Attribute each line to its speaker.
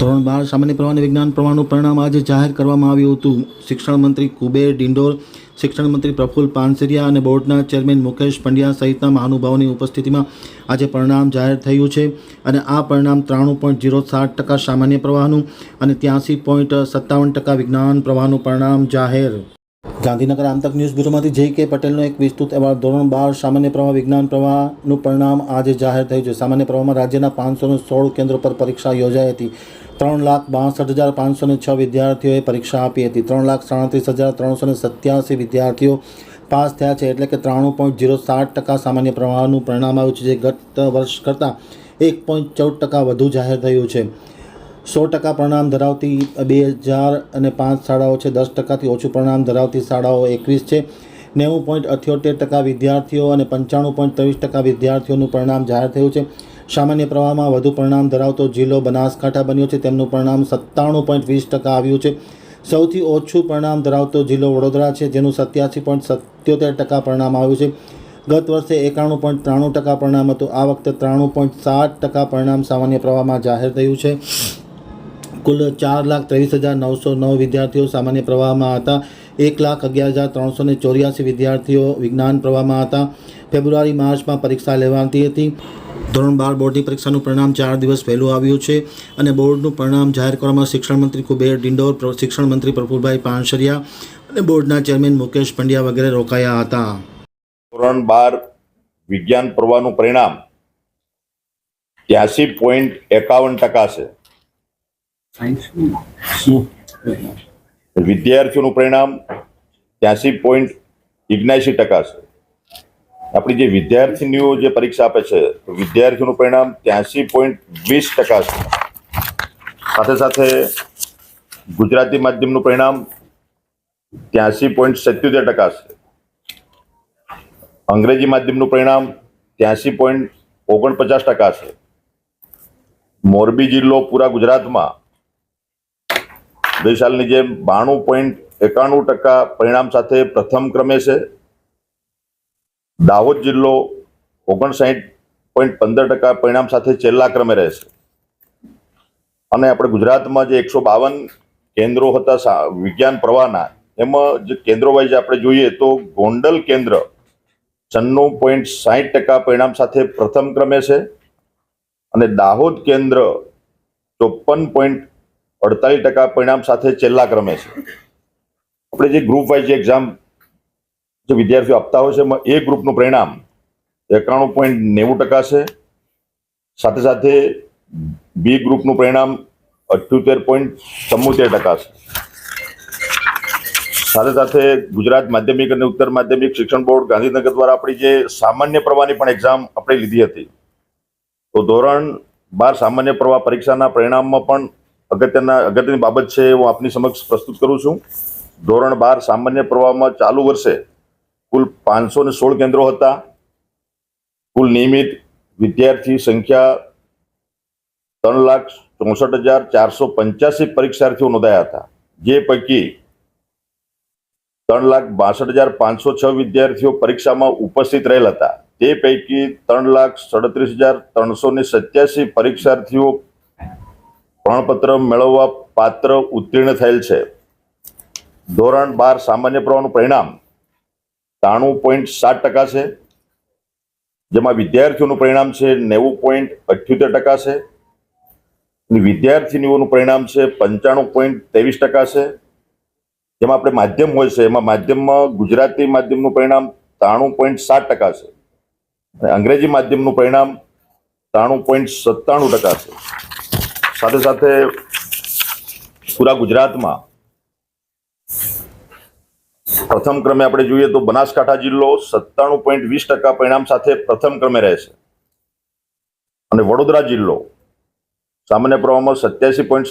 Speaker 1: ધોરણ બાર સામાન્ય પ્રવાહ વિજ્ઞાન પ્રવાહનું પરિણામ આજે જાહેર કરવામાં આવ્યું હતું. શિક્ષણ મંત્રી કુબેર ડિંડોર, શિક્ષણ મંત્રી પ્રફુલ્લ પાનસરિયા અને બોર્ડના ચેરમેન મુકેશ પંડ્યા સહિતના મહાનુભાવોની ઉપસ્થિતિમાં આજે પરિણામ જાહેર થયું છે. અને આ પરિણામ ત્રાણું પોઈન્ટ જીરો સાત ટકા સામાન્ય પ્રવાહનું અને ત્યાંસી પોઈન્ટ સત્તાવન ટકા વિજ્ઞાન પ્રવાહનું પરિણામ જાહેર ગાંધીનગર આંતક ન્યૂઝ બ્યુરોમાંથી જે કે પટેલનો એક વિસ્તૃત અહેવાલ. ધોરણ બાર, સામાન્ય પ્રવાહ, વિજ્ઞાન પ્રવાહનું પરિણામ આજે જાહેર થયું છે. સામાન્ય પ્રવાહમાં રાજ્યના પાંચસો સોળ કેન્દ્રો પર પરીક્ષા યોજાઈ હતી. ત્રણ લાખ બાસઠ હજાર પાંચસોને છ વિદ્યાર્થીઓએ પરીક્ષા આપી હતી. ત્રણ લાખ સાડત્રીસ હજાર ત્રણસોને સત્યાસી વિદ્યાર્થીઓ પાસ થયા છે. એટલે કે ત્રાણું પોઈન્ટ જીરો સાત ટકા સામાન્ય પ્રવાહનું પરિણામ આવ્યું છે, જે ગત વર્ષ કરતાં એક પોઈન્ટ ચૌદ ટકા વધુ જાહેર થયું છે. સો ટકા પરિણામ ધરાવતી બે હજાર અને પાંચ શાળાઓ છે, દસ ટકાથી ઓછું પરિણામ ધરાવતી શાળાઓ એકવીસ છે. નેવું પોઈન્ટ અઠ્યોતેર ટકા વિદ્યાર્થીઓ અને પંચાણું પોઈન્ટ ત્રેવીસ ટકા વિદ્યાર્થીઓનું પરિણામ જાહેર થયું છે. સામાન્ય પ્રવાહમાં વધુ પરિણામ ધરાવતો જિલ્લો બનાસકાંઠા બન્યો છે, તેમનું પરિણામ સત્તાણું પોઈન્ટ વીસ ટકા આવ્યું છે. સૌથી ઓછું પરિણામ ધરાવતો જિલ્લો વડોદરા છે, જેનું સત્યાસી પોઈન્ટ સત્યોતેર ટકા પરિણામ આવ્યું છે. ગત વર્ષે એકાણું પોઈન્ટ ત્રાણું ટકા પરિણામ હતું, આ વખતે ત્રાણું પોઈન્ટ સાત ટકા પરિણામ સામાન્ય પ્રવાહમાં જાહેર થયું છે. કુલ ચાર લાખ ત્રેવીસ હજાર નવસો નવ વિદ્યાર્થીઓ સામાન્ય પ્રવાહમાં હતા. એક લાખ અગિયાર હજાર ત્રણસો ને ચોર્યાસી વિદ્યાર્થીઓ વિજ્ઞાન પ્રવાહમાં હતા. ફેબ્રુઆરી, માર્ચમાં પરીક્ષા લેવાતી હતી. ધોરણ બાર બોર્ડની પરીક્ષાનું પરિણામ ચાર દિવસ વહેલું આવ્યું છે અને બોર્ડનું પરિણામ જાહેર કરવામાં શિક્ષણ મંત્રી કુબેર ડિંડોર શિક્ષણ મંત્રી પ્રફુલભાઈ પાનસરિયા અને બોર્ડના ચેરમેન મુકેશ પંડ્યા વગેરે રોકાયા હતા.
Speaker 2: ધોરણ બાર વિજ્ઞાન પ્રવાહનું પરિણામ ત્યાસી પોઈન્ટ એકાવન ટકા છે. વિદ્યાર્થીઓનું પરિણામ ત્યાંસી પોઈન્ટ ઇગ્યાસી ટકા છે. આપણી જે વિદ્યાર્થીનીઓ જે પરીક્ષા આપે છે વિદ્યાર્થીઓનું પરિણામ ત્યાંસી પોઈન્ટ વીસ ટકા છે. સાથે સાથે ગુજરાતી માધ્યમનું પરિણામ ત્યાંસી પોઈન્ટ સત્યોતેર ટકા છે. અંગ્રેજી માધ્યમનું પરિણામ ત્યાંસી પોઈન્ટ ઓગણપચાસ ટકા છે. મોરબી જિલ્લો પૂરા ગુજરાતમાં ગઈ સાલની જેમ બાણું પોઈન્ટ એકાણું ટકા પરિણામ સાથે પ્રથમ ક્રમે છે. દાહોદ જિલ્લો ઓગણસાઠ પોઈન્ટ પંદર ટકા પરિણામ સાથે છેલ્લા ક્રમે રહેશે અને આપણે ગુજરાતમાં જે એકસો બાવન કેન્દ્રો હતા વિજ્ઞાન પ્રવાહના, એમાં જે કેન્દ્રો વાઇઝ આપણે જોઈએ તો ગોંડલ કેન્દ્ર છન્નું પોઈન્ટ સાહીઠ ટકા પરિણામ સાથે પ્રથમ ક્રમે છે. અને દાહોદ કેન્દ્ર ચોપન પોઈન્ટ અડતાલીસ ટકા પરિણામ સાથે છેલ્લા ક્રમે છે. આપણે જે ગ્રુપ વાઇઝ એક્ઝામ જે વિદ્યાર્થીઓ આપતા હોય છે એ ગ્રુપનું પરિણામ એકાણું પોઈન્ટ નેવું ટકા છે. સાથે સાથે બી ગ્રુપનું પરિણામ અઠ્યોતેર પોઈન્ટ ચમોતેર ટકા છે. સાથે સાથે ગુજરાત માધ્યમિક અને ઉત્તર માધ્યમિક શિક્ષણ બોર્ડ ગાંધીનગર દ્વારા આપણી જે સામાન્ય પ્રવાહની પણ એક્ઝામ આપણે લીધી હતી. તો ધોરણ બાર સામાન્ય પ્રવાહ પરીક્ષાના પરિણામમાં પણ અગત્યના, અગત્યની બાબત છે હું આપની સમક્ષ પ્રસ્તુત કરું છું. ધોરણ બાર સામાન્ય પ્રવાહમાં ચાલુ વર્ષે કુલ પાંચસો ને સોળ કેન્દ્રો હતા. કુલ નિયમિત વિદ્યાર્થી સંખ્યા ત્રણ લાખ ચોસઠ હજાર ચારસો પંચ્યાસી પરીક્ષાર્થીઓ નોંધાયા હતા. જે પૈકી ત્રણ લાખ બાસઠ હજાર પાંચસો છ વિદ્યાર્થીઓ પરીક્ષામાં ઉપસ્થિત રહેલ હતા. તે પૈકી ત્રણ લાખ સડત્રીસ હજાર ત્રણસો ને સત્યાસી પરીક્ષાર્થીઓ પ્રમાણપત્ર મેળવવા પાત્ર ઉત્તીર્ણ થયેલ છે. ધોરણ બાર સામાન્ય પ્રવાહનું પરિણામ ત્રાણું પોઈન્ટ સાત ટકા છે. જેમાં વિદ્યાર્થીઓનું પરિણામ છે નેવું પોઈન્ટ અઠ્યોતેર ટકા છે. વિદ્યાર્થીનીઓનું પરિણામ છે પંચાણું પોઈન્ટ ત્રેવીસ ટકા છે. જેમાં આપણે માધ્યમ હોય છે, એમાં માધ્યમમાં ગુજરાતી માધ્યમનું પરિણામ ત્રાણું પોઈન્ટ સાત ટકા છે. અંગ્રેજી માધ્યમનું પરિણામ ત્રાણું પોઈન્ટ સત્તાણું ટકા છે. સાથે સાથે પૂરા ગુજરાતમાં પ્રથમ ક્રમે આપણે જોઈએ તો બનાસકાંઠા જિલ્લો સત્તાણું પોઈન્ટ વીસ ટકા પરિણામ સાથે પ્રથમ ક્રમે રહેશે અને વડોદરા જિલ્લો સામાન્ય પ્રવાહમાં સત્યાસી પોઈન્ટ